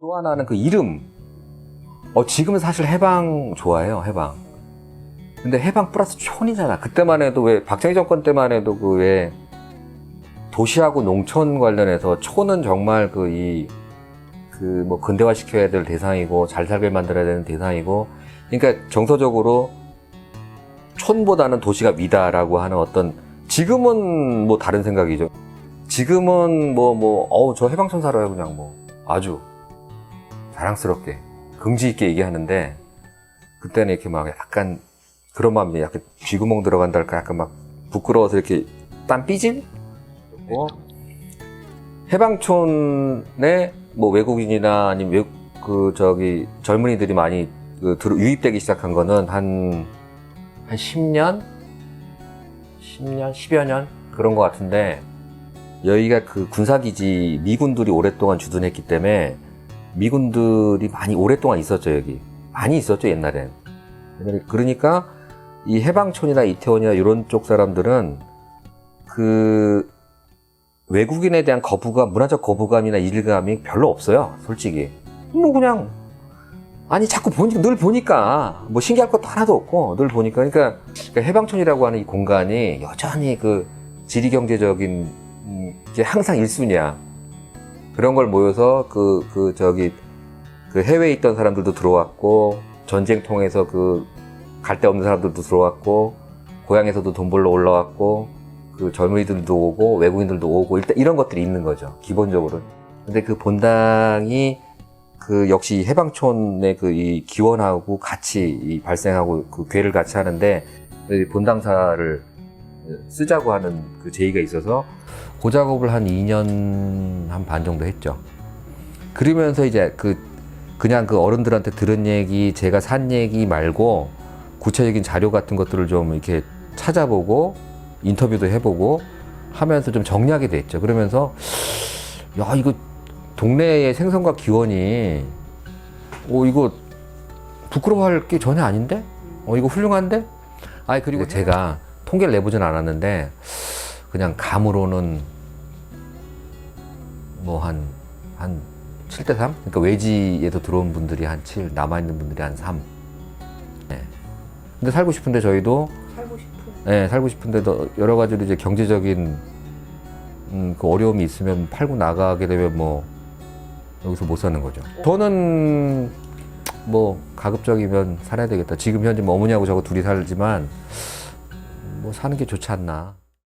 또 하나는 그 이름. 어, 지금은 사실 해방 좋아해요, 해방. 근데 해방 플러스 촌이잖아. 그때만 해도 왜, 박정희 정권 때만 해도 그 왜, 도시하고 농촌 관련해서 촌은 정말 그 이, 그 뭐 근대화 시켜야 될 대상이고 잘 살게 만들어야 되는 대상이고 그러니까 정서적으로 촌보다는 도시가 위다라고 하는 어떤 지금은 뭐 다른 생각이죠. 지금은 뭐 뭐 어우 저 해방촌 살아요 그냥 뭐 아주 자랑스럽게 긍지 있게 얘기하는데 그때는 이렇게 막 약간 그런 마음이 약간 쥐구멍 들어간다 할까 약간 막 부끄러워서 이렇게 땀 삐질 뭐 해방촌에 뭐 외국인이나 아니면 외, 그 저기 젊은이들이 많이 그 유입되기 시작한 거는 한, 한 10년? 10년? 10여 년? 그런 것 같은데, 여기가 그 군사기지 미군들이 오랫동안 주둔했기 때문에 미군들이 많이 오랫동안 있었죠, 여기. 많이 있었죠, 옛날엔. 그러니까 이 해방촌이나 이태원이나 이런 쪽 사람들은 그 외국인에 대한 거부감, 문화적 거부감이나 일감이 별로 없어요, 솔직히. 뭐 그냥 아니 자꾸 보니까 늘 보니까 뭐 신기할 것도 하나도 없고 늘 보니까 그러니까 그 해방촌이라고 하는 이 공간이 여전히 그 지리 경제적인 음, 게 항상 1순위야. 그런 걸 모여서 그 그 저기 그 해외에 있던 사람들도 들어왔고 전쟁 통해서 그 갈 데 없는 사람들도 들어왔고 고향에서도 돈 벌러 올라왔고 그 젊은이들도 오고 외국인들도 오고 일단 이런 것들이 있는 거죠 기본적으로. 근데 그 본당이 그 역시 해방촌의 그 이 기원하고 같이 이 발생하고 그 괴를 같이 하는데 이 본당사를 쓰자고 하는 그 제의가 있어서 그 작업을 한 2년 한 반 정도 했죠. 그러면서 이제 그 그냥 그 어른들한테 들은 얘기, 제가 산 얘기 말고 구체적인 자료 같은 것들을 좀 이렇게 찾아보고 인터뷰도 해보고 하면서 좀 정리하게 됐죠. 그러면서 야 이거 동네의 생선과 기원이 어 이거 부끄러워할 게 전혀 아닌데? 어 이거 훌륭한데? 아 그리고 제가 통계를 내보진 않았는데 그냥 감으로는 뭐 한 한 7대 3? 그러니까 외지에도 들어온 분들이 한 7, 남아 있는 분들이 한 3. 네. 근데 살고 싶은데 저희도 살고 싶은 네, 살고 싶은데도 여러 가지로 이제 경제적인 음, 그 어려움이 있으면 팔고 나가게 되면 뭐 여기서 못 사는 거죠. 저는 뭐 가급적이면 살아야 되겠다. 지금 현재 뭐 어머니하고 저거 둘이 살지만 뭐 사는 게 좋지 않나.